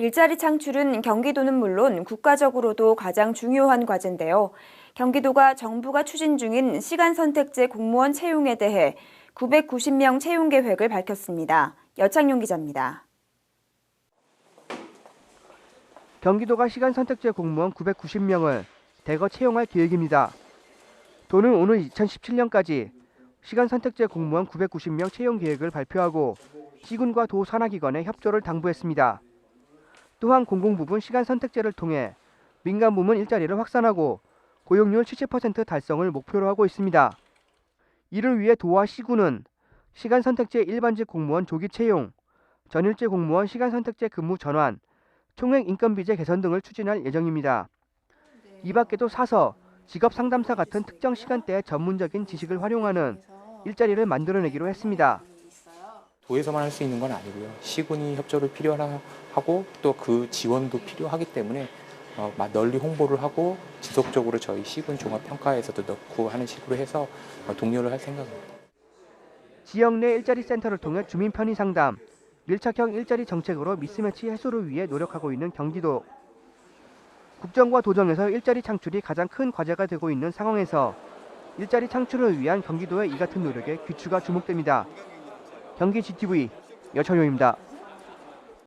일자리 창출은 경기도는 물론 국가적으로도 가장 중요한 과제인데요. 경기도가 정부가 추진 중인 시간 선택제 공무원 채용에 대해 990명 채용 계획을 밝혔습니다. 여창용 기자입니다. 경기도가 시간 선택제 공무원 990명을 대거 채용할 계획입니다. 도는 오늘 2017년까지 시간 선택제 공무원 990명 채용 계획을 발표하고 시군과 도 산하기관에 협조를 당부했습니다. 또한 공공부문 시간 선택제를 통해 민간 부문 일자리를 확산하고 고용률 70% 달성을 목표로 하고 있습니다. 이를 위해 도와 시군은 시간 선택제 일반직 공무원 조기 채용, 전일제 공무원 시간 선택제 근무 전환, 총액 인건비제 개선 등을 추진할 예정입니다. 이 밖에도 사서, 직업 상담사 같은 특정 시간대에 전문적인 지식을 활용하는 일자리를 만들어내기로 했습니다. 도에서만 할 수 있는 건 아니고요. 시군이 협조를 필요하고 또 그 지원도 필요하기 때문에 어, 마- 널리 홍보를 하고 지속적으로 저희 시군 종합 평가에서도 넣고 하는 식으로 해서 어, 독려를 할 생각입니다. 지역 내 일자리 센터를 통해 주민 편의 상담, 밀착형 일자리 정책으로 미스매치 해소를 위해 노력하고 있는 경기도. 국정과 도정에서 일자리 창출이 가장 큰 과제가 되고 있는 상황에서 일자리 창출을 위한 경기도의 이 같은 노력에 귀추가 주목됩니다. 경기 GTV 여철용입니다.